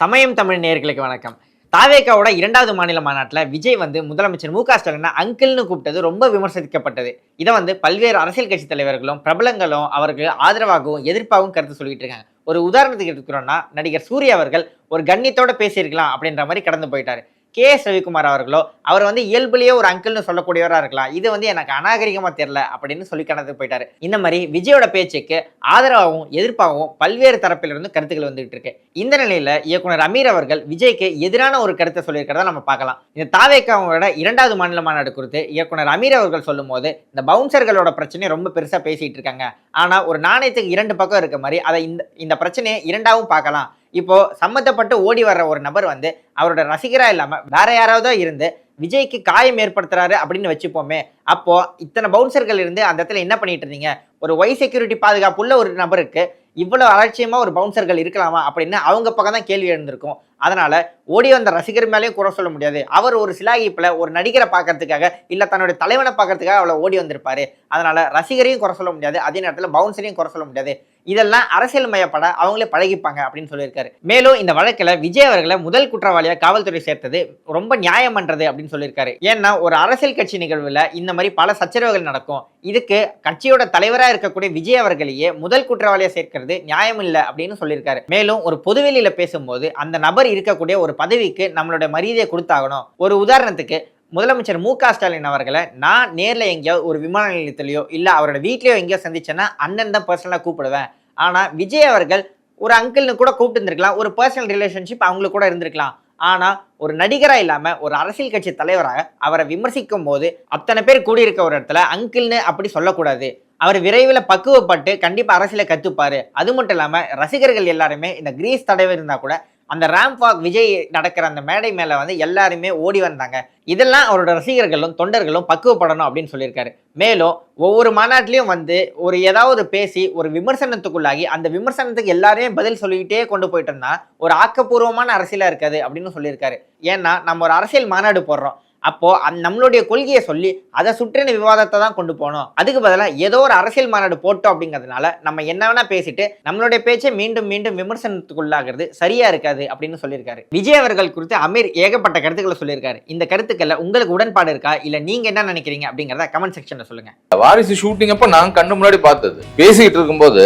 சமயம் தமிழ் நேயர்களுக்கு வணக்கம். தாவேக்காவோட இரண்டாவது மாநில மாநாட்டில் விஜய் வந்து முதலமைச்சர் மு க ஸ்டாலினை அங்கிள்னு கூப்பிட்டது ரொம்ப விமர்சிக்கப்பட்டது. இதை வந்து பல்வேறு அரசியல் கட்சி தலைவர்களும் பிரபலங்களும் அவருக்கு ஆதரவாகவும் எதிர்ப்பாகவும் கருத்து சொல்லிட்டு இருக்காங்க. ஒரு உதாரணத்துக்கு எடுத்துக்கிறோம்னா நடிகர் சூர்யா அவர்கள் ஒரு கண்ணியத்தோட பேசியிருக்கலாம் அப்படின்ற மாதிரி கடந்து போயிட்டாரு. கே. எஸ் ரவிக்குமார் அவர்களோ அவர் வந்து இயல்புலேயே ஒரு அங்கிள்னு சொல்லக்கூடியவராக இருக்கலாம். இது வந்து எனக்கு அநாகரிகமாக தெரில அப்படின்னு சொல்லி கடந்து போயிட்டாரு. இந்த மாதிரி விஜயோட பேச்சுக்கு ஆதரவாகவும் எதிர்ப்பாகவும் பல்வேறு தரப்பிலிருந்து கருத்துக்கள் வந்துகிட்டு இருக்கு. இந்த நிலையில் இயக்குனர் அமீர் அவர்கள் விஜய்க்கு எதிரான ஒரு கருத்தை சொல்லியிருக்கிறத நம்ம பார்க்கலாம். இந்த தாவேக்காவோட இரண்டாவது மாநில மாநாடு குறித்து இயக்குனர் அமீர் அவர்கள் சொல்லும்போது இந்த பவுன்சர்களோட பிரச்சனையை ரொம்ப பெருசாக பேசிகிட்டு இருக்காங்க. ஆனால் ஒரு நாணயத்துக்கு இரண்டு பக்கம் இருக்க மாதிரி அதை இந்த இந்த பிரச்சனையை இரண்டாவும் பார்க்கலாம். இப்போ சம்மந்தப்பட்டு ஓடி வர்ற ஒரு நபர் வந்து அவரோட ரசிகரா இல்லாம வேற யாராவது இருந்து விஜய்க்கு காயம் ஏற்படுத்துறாரு அப்படின்னு வச்சுப்போமே அப்போ இத்தனை பவுன்சர்கள் இருந்து அந்த இடத்துல என்ன பண்ணிட்டு இருந்தீங்க? ஒரு ஒய் செக்யூரிட்டி பாதுகாப்பு உள்ள ஒரு நபருக்கு இவ்வளவு அலட்சியமா ஒரு பவுன்சர்கள் இருக்கலாமா அப்படின்னு அவங்க பக்கம் தான் கேள்வி எழுந்திருக்கும். அதனால ஓடி வந்த ரசிகர் மேலேயும் குறை சொல்ல முடியாது. அவர் ஒரு சிலாகிப்பில் ஒரு நடிகரை பார்க்கறதுக்காக இல்லை தன்னுடைய தலைவனை பார்க்கறதுக்காக அவளை ஓடி வந்திருப்பாரு. அதனால ரசிகரையும் குறை சொல்ல முடியாது. அதே நேரத்தில் பவுன்சரையும் குறை சொல்ல முடியாது. இதெல்லாம் அரசியல் மயப்பட அவங்களே பழகிப்பாங்க அப்படின்னு சொல்லியிருக்காரு. மேலும் இந்த வழக்கில் விஜய் அவர்களை முதல் குற்றவாளியாக காவல்துறை சேர்த்தது ரொம்ப நியாயம் பண்றது அப்படின்னு சொல்லியிருக்காரு. ஏன்னா ஒரு அரசியல் கட்சி நிகழ்வில் இந்த மாதிரி பல சச்சரவுகள் நடக்கும். இதுக்கு கட்சியோட தலைவராக இருக்கக்கூடிய விஜய் அவர்களையே முதல் குற்றவாளியாக சேர்க்கிறது நியாயம் இல்லை அப்படின்னு சொல்லியிருக்காரு. மேலும் ஒரு பொதுவெளியில் பேசும்போது அந்த நபர் இருக்கக்கூடிய ஒரு பதவிக்கு நம்மளோட மரியாதையை கொடுத்தாகணும். ஒரு உதாரணத்துக்கு முதலமைச்சர் மு க ஸ்டாலின் அவர்களை நான் நேரில் எங்கேயோ ஒரு விமான நிலையத்திலையோ இல்லை அவரோட வீட்லேயோ எங்கேயோ சந்திச்சேன்னா அண்ணன் தான் பர்சனலாக கூப்பிடுவேன். ஆனால் விஜய் அவர்கள் ஒரு அங்கிள்னு கூட கூப்பிட்டு இருந்திருக்கலாம். ஒரு பர்சனல் ரிலேஷன்ஷிப் அவங்களுக்கு கூட இருந்திருக்கலாம். ஆனால் ஒரு நடிகராக இல்லாமல் ஒரு அரசியல் கட்சி தலைவராக அவரை விமர்சிக்கும் போது அத்தனை பேர் கூடியிருக்க ஒரு இடத்துல அங்கிள்னு அப்படி சொல்லக்கூடாது. அவர் விரைவில் பக்குவப்பட்டு கண்டிப்பாக அரசியலை கற்றுப்பார் அது மட்டும் இல்லாமல் ரசிகர்கள் எல்லாருமே இந்த கிரீஸ் தடவை இருந்தால் கூட அந்த ரேம்ப் வாக் விஜய் நடக்கிற அந்த மேடை மேலே வந்து எல்லாருமே ஓடி வந்தாங்க. இதெல்லாம் அவரோட ரசிகர்களும் தொண்டர்களும் பக்குவப்படணும் அப்படின்னு சொல்லியிருக்காரு. மேலும் ஒவ்வொரு மாநாட்டிலையும் வந்து ஒரு ஏதாவது பேசி ஒரு விமர்சனத்துக்குள்ளாகி அந்த விமர்சனத்துக்கு எல்லாரையுமே பதில் சொல்லிக்கிட்டே கொண்டு போயிட்டு இருந்தா ஒரு ஆக்கப்பூர்வமான அரசியலாக இருக்காது அப்படின்னு சொல்லியிருக்காரு. ஏன்னா நம்ம ஒரு அரசியல் மாநாடு போடுறோம். அப்போ அந்த நம்மளுடைய கொள்கையை சொல்லி அதை சுற்றின விவாதத்தை தான் கொண்டு போனோம் அதுக்கு பதிலாக ஏதோ ஒரு அரசியல் மாநாடு போட்டோம் அப்படிங்கிறதுனால நம்ம என்ன வேணா பேசிட்டு நம்மளுடைய பேச்சை மீண்டும் மீண்டும் விமர்சனத்துக்குள்ளாகிறது சரியா இருக்காது அப்படின்னு சொல்லியிருக்காரு. விஜய் அவர்கள் குறித்து அமீர் ஏகப்பட்ட கருத்துக்களை சொல்லியிருக்காரு. இந்த கருத்துக்கள்ல உங்களுக்கு உடன்பாடு இருக்கா? இல்ல நீங்க என்ன நினைக்கிறீங்க? அப்படிங்கறத கமெண்ட் செக்ஷன்ல சொல்லுங்க. வாரிசு ஷூட்டிங் அப்ப நான் கண்ணு முன்னாடி பார்த்தது. பேசிக்கிட்டு இருக்கும்போது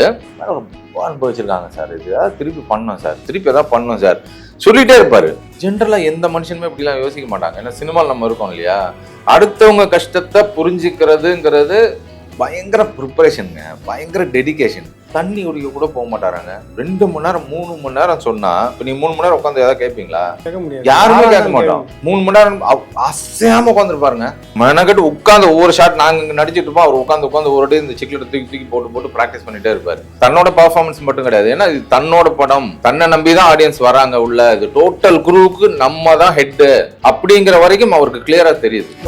அனுபவிச்சிருக்காங்க சார். இது திருப்பி பண்ணோம் சார். திருப்பி ஏதாவது பண்ணோம் சார். சொல்லிட்டே இருப்பாரு. ஜென்ரலா எந்த மனுஷனுமே இப்படிலாம் யோசிக்க மாட்டாங்க. ஏன்னா சினிமாவில் நம்ம இருக்கோம் இல்லையா? அடுத்தவங்க கஷ்டத்தை புரிஞ்சுக்கிறதுங்கிறது பயங்கர ப்ரிப்பரேஷனுங்க பயங்கர டெடிகேஷன் தண்ணி குடிக்க கூட போக மாட்டாராங்க. ரெண்டு மணி நேரம் மூணு மணி நேரம் சொன்னா இப்ப நீ மூணு மணி நேரம் உட்காந்து ஏதாவது கேட்பீங்களா யாருமே கேட்க மாட்டோம். மூணு மணி நேரம் அசையாம உட்காந்துருப்பாருங்க மெனக்கட்டு உட்காந்து ஒவ்வொரு ஷாட் நாங்க இங்க நடிச்சிட்டு இருப்போம். அவர் உட்காந்து உட்காந்து ஒரு வாட்டி இந்த சிக்லெட் தூக்கி தூக்கி போட்டு போட்டு ப்ராக்டிஸ் பண்ணிட்டே இருப்பாரு. தன்னோட பர்ஃபார்மன்ஸ் மட்டும் கிடையாது. ஏன்னா இது தன்னோட படம். தன்னை நம்பி தான் ஆடியன்ஸ் வராங்க உள்ள. இது டோட்டல் குரூவுக்கு நம்ம தான் ஹெட் அப்படிங்கிற வரைக்கும் அவருக்கு கிளியரா தெரியுது.